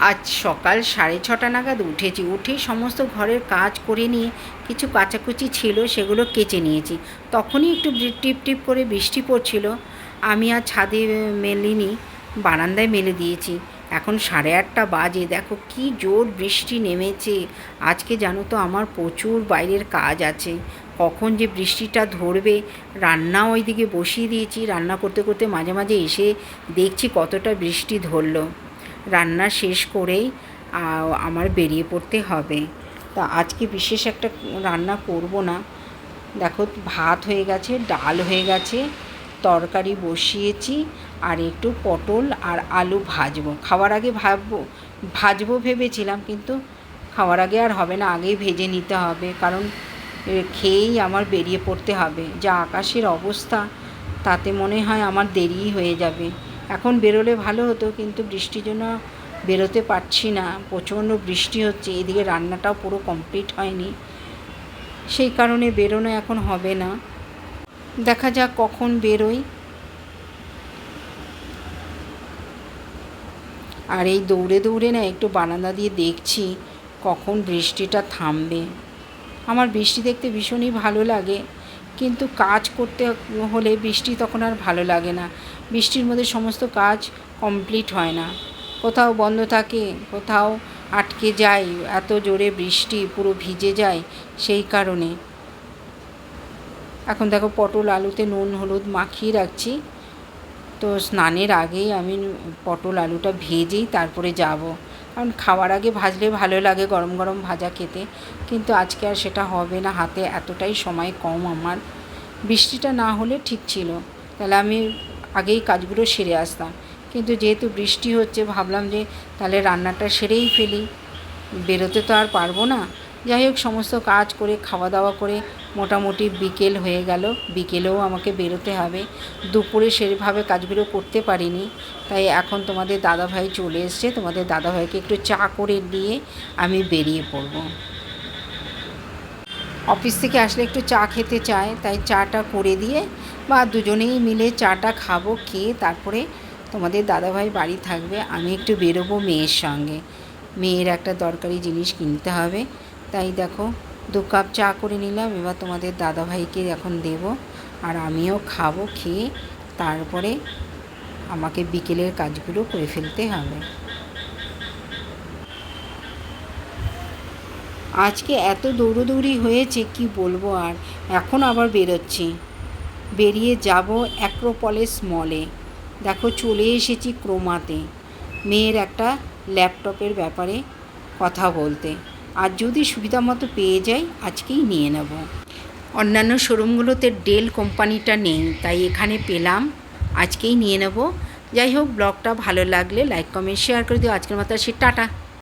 আজ সকাল সাড়ে ছটা নাগাদ উঠেছি। উঠেই সমস্ত ঘরের কাজ করে নিয়ে কিছু কাচাকুচি ছিল, সেগুলো কেচে নিয়েছি। তখনই একটু টিপ টিপ করে বৃষ্টি পড়ছিল। আমি আর ছাদে মেলিনি, বারান্দায় মেলে দিয়েছি। এখন সাড়ে আটটা বাজে। দেখো কি জোর বৃষ্টি নেমেছে। আজকে জানো তো আমার প্রচুর বাইরের কাজ আছে। কখন যে বৃষ্টিটা ধরবে রান্নাও ওইদিকে বসিয়ে দিয়েছি। রান্না করতে করতে মাঝে মাঝে এসে দেখছি কতটা বৃষ্টি ধরলো। রান্না শেষ করেই আমার বেরিয়ে পড়তে হবে। তা আজকে বিশেষ একটা রান্না করব না। দেখো, ভাত হয়ে গেছে, ডাল হয়ে গেছে, তরকারি বসিয়েছি, আর একটু পটল আর আলু ভাজবো। খাওয়ার আগে ভাববো, ভাজবো ভেবেছিলাম, কিন্তু খাওয়ার আগে আর হবে না, আগেই ভেজে নিতে হবে, কারণ খেয়েই আমার বেরিয়ে পড়তে হবে। যা আকাশের অবস্থা, তাতে মনে হয় আমার দেরিই হয়ে যাবে। এখন বেরোলে ভালো হতো, কিন্তু বৃষ্টির জন্য বেরোতে পারছি না। প্রচণ্ড বৃষ্টি হচ্ছে, এদিকে রান্নাটাও পুরো কমপ্লিট হয়নি। সেই কারণে বেরোনো এখন হবে না। দেখা যাক কখন বেরোই। আর এই দৌড়ে দৌড়ে না একটু বারান্দা দিয়ে দেখছি কখন বৃষ্টিটা থামবে। আমার বৃষ্টি দেখতে ভীষণই ভালো লাগে। কিন্তু কাজ করতে হলে বৃষ্টি তখন আর ভালো লাগে না। বৃষ্টির মধ্যে সমস্ত কাজ কমপ্লিট হয় না। কোথাও বন্ধ থাকে, কোথাও আটকে যায়, এত জোরে বৃষ্টি পুরো ভিজে যায় সেই কারণে। এখন দেখো পটল, আলুতে নুন, হলুদ মাখিয়ে রাখছি। তো স্নানের আগেই আমি পটল আলুটা ভেজেই তারপরে যাব। কারণ খাওয়ার আগে ভাজলে ভালো লাগে গরম গরম ভাজা খেতে। কিন্তু আজকে আর সেটা হবে না, হাতে এতটাই সময় কম আমার। বৃষ্টিটা না হলে ঠিক ছিল, তাহলে আমি আগেই কাজগুলো সেরে আসতাম। কিন্তু যেহেতু বৃষ্টি হচ্ছে, ভাবলাম যে তাহলে রান্নাটা সেরেই ফেলি। বেরোতে তো আর পারব না। যাই হোক, সমস্ত কাজ করে খাওয়া দাওয়া করে মোটামুটি বিকেল হয়ে গেল। বিকেলেও আমাকে বেরোতে হবে। দুপুরে সেভাবে কাজগুলো করতে পারিনি। তাই এখন তোমাদের দাদাভাই চলে এসছে। তোমাদের দাদাভাইকে একটু চা করে নিয়ে আমি বেরিয়ে পড়ব। অফিস থেকে আসলে একটু চা খেতে চায়। তাই চাটা করে দিয়ে বা দুজনেই মিলে চাটা খাব, খেয়ে তারপরে তোমাদের দাদাভাই বাড়ি থাকবে। আমি একটু বেরোবো মেয়ের সঙ্গে। মেয়ের একটা দরকারি জিনিস কিনতে হবে। তাই দেখো, দু কাপ চা করে নিলাম, এবার তোমাদের দাদাভাইকে এখন দেব। আর আমিও খাব, খেয়ে তারপরে আমাকে বিকেলের কাজগুলো করে ফেলতে হবে। আজকে এত দৌড়োদৌড়ি হয়েছে, কি বলব আর? এখন আবার বেরোচ্ছি। বেরিয়ে যাব অ্যাক্রোপলিস মলে। দেখো, চলে এসেছি ক্রোমাতে। মেয়ের একটা ল্যাপটপের ব্যাপারে কথা বলতে। আর যদি সুবিধা মতো পেয়ে যাই, আজকেই নিয়ে নেব। অন্যান্য শোরুমগুলোতে ডেল কোম্পানিটা নেই, তাই এখানে পেলাম। আজকেই নিয়ে নেব। যাই হোক, ব্লগটা ভালো লাগলে লাইক, কমেন্ট, শেয়ার করে দিও। আজকের মতো সে টাটা।